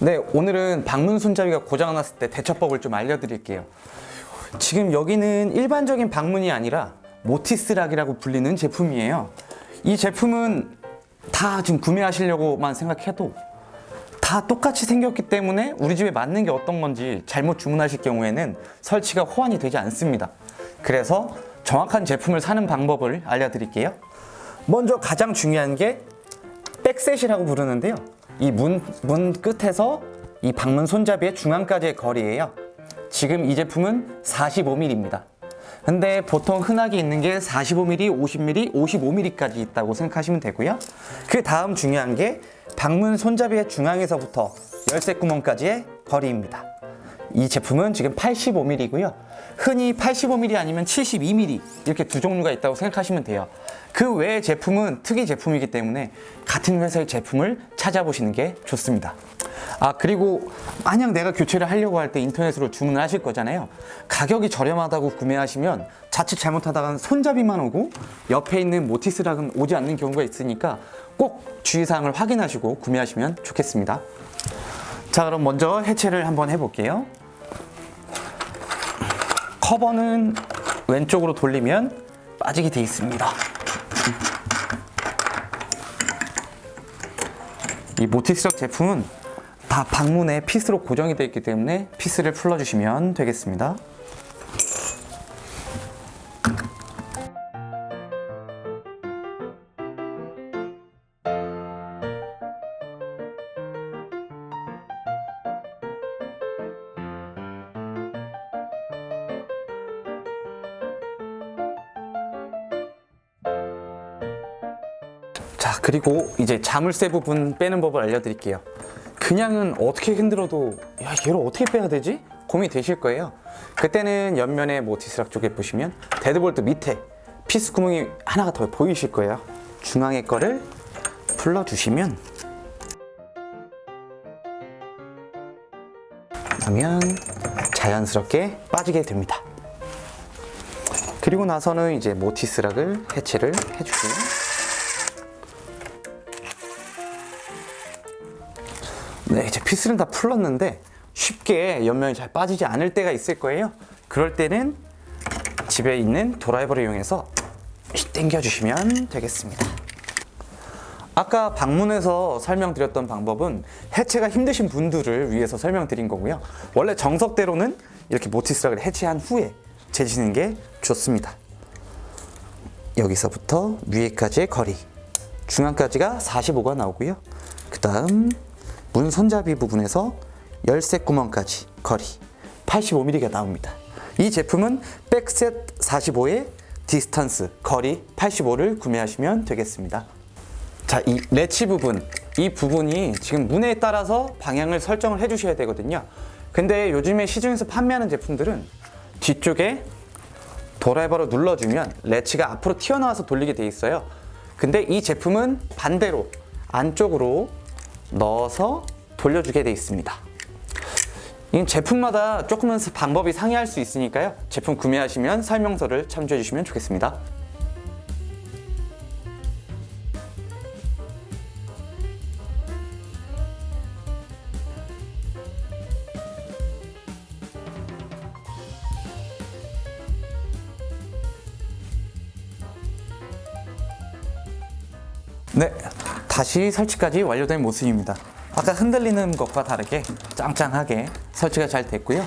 네, 오늘은 방문 손잡이가 고장났을 때 대처법을 좀 알려드릴게요. 지금 여기는 일반적인 방문이 아니라 모티스락이라고 불리는 제품이에요. 이 제품은 다 지금 구매하시려고만 생각해도 다 똑같이 생겼기 때문에 우리 집에 맞는 게 어떤 건지 잘못 주문하실 경우에는 설치가 호환이 되지 않습니다. 그래서 정확한 제품을 사는 방법을 알려드릴게요. 먼저 가장 중요한 게 백셋이라고 부르는데요. 이 문, 문 끝에서 이 방문 손잡이의 중앙까지의 거리예요. 지금 이 제품은 45mm입니다. 근데 보통 흔하게 있는 게 45mm, 50mm, 55mm까지 있다고 생각하시면 되고요. 그 다음 중요한 게 방문 손잡이의 중앙에서부터 열쇠 구멍까지의 거리입니다. 이 제품은 지금 85mm고요. 흔히 85mm 아니면 72mm 이렇게 두 종류가 있다고 생각하시면 돼요. 그 외의 제품은 특이 제품이기 때문에 같은 회사의 제품을 찾아보시는 게 좋습니다. 아 그리고 만약 내가 교체를 하려고 할 때 인터넷으로 주문을 하실 거잖아요. 가격이 저렴하다고 구매하시면 자칫 잘못하다가 손잡이만 오고 옆에 있는 모티스락은 오지 않는 경우가 있으니까 꼭 주의사항을 확인하시고 구매하시면 좋겠습니다. 자 그럼 먼저 해체를 한번 해볼게요 커버는 왼쪽으로 돌리면 빠지게 되어 있습니다. 이 모티스력 제품은 다 방문에 피스로 고정이 되어 있기 때문에 피스를 풀어주시면 되겠습니다 자 그리고 이제 자물쇠 부분 빼는 법을 알려드릴게요. 그냥은 어떻게 흔들어도 야 얘를 어떻게 빼야 되지? 고민이 되실 거예요. 그때는 옆면에 모티스락 쪽에 보시면 데드볼트 밑에 피스 구멍이 하나가 더 보이실 거예요. 중앙에 거를 풀러주시면. 그러면 자연스럽게 빠지게 됩니다. 그리고 나서는 이제 모티스락을 해체를 해주세요 네, 이제 피스를 다 풀었는데 쉽게 옆면이 잘 빠지지 않을 때가 있을 거예요. 그럴 때는 집에 있는 드라이버를 이용해서 당겨주시면 되겠습니다. 아까 방문해서 설명드렸던 방법은 해체가 힘드신 분들을 위해서 설명드린 거고요. 원래 정석대로는 이렇게 모티스락을 해체한 후에 재지는 게 좋습니다. 여기서부터 위에까지의 거리, 중앙까지가 45가 나오고요. 그 다음 문 손잡이 부분에서 열쇠 구멍까지 거리 85mm가 나옵니다. 이 제품은 백셋 45의 디스턴스 거리 85를 구매하시면 되겠습니다. 자, 이 레치 부분, 이 부분이 지금 문에 따라서 방향을 설정을 해주셔야 되거든요. 근데 요즘에 시중에서 판매하는 제품들은 뒤쪽에 드라이버로 눌러주면 레치가 앞으로 튀어나와서 돌리게 돼 있어요. 근데 이 제품은 반대로 안쪽으로 넣어서 돌려주게 돼 있습니다. 이 제품마다 조금은 방법이 상이할 수 있으니까요. 제품 구매하시면 설명서를 참조해 주시면 좋겠습니다. 네, 다시 설치까지 완료된 모습입니다. 아까 흔들리는 것과 다르게 짱짱하게 설치가 잘 됐고요.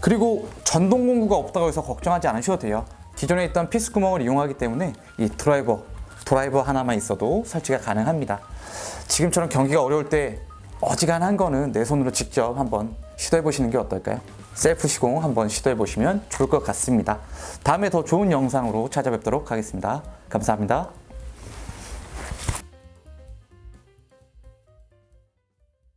그리고 전동 공구가 없다고 해서 걱정하지 않으셔도 돼요. 기존에 있던 피스 구멍을 이용하기 때문에 이 드라이버, 드라이버 하나만 있어도 설치가 가능합니다. 지금처럼 경기가 어려울 때 어지간한 거는 내 손으로 직접 한번 시도해 보시는 게 어떨까요? 셀프 시공 한번 시도해 보시면 좋을 것 같습니다. 다음에 더 좋은 영상으로 찾아뵙도록 하겠습니다. 감사합니다.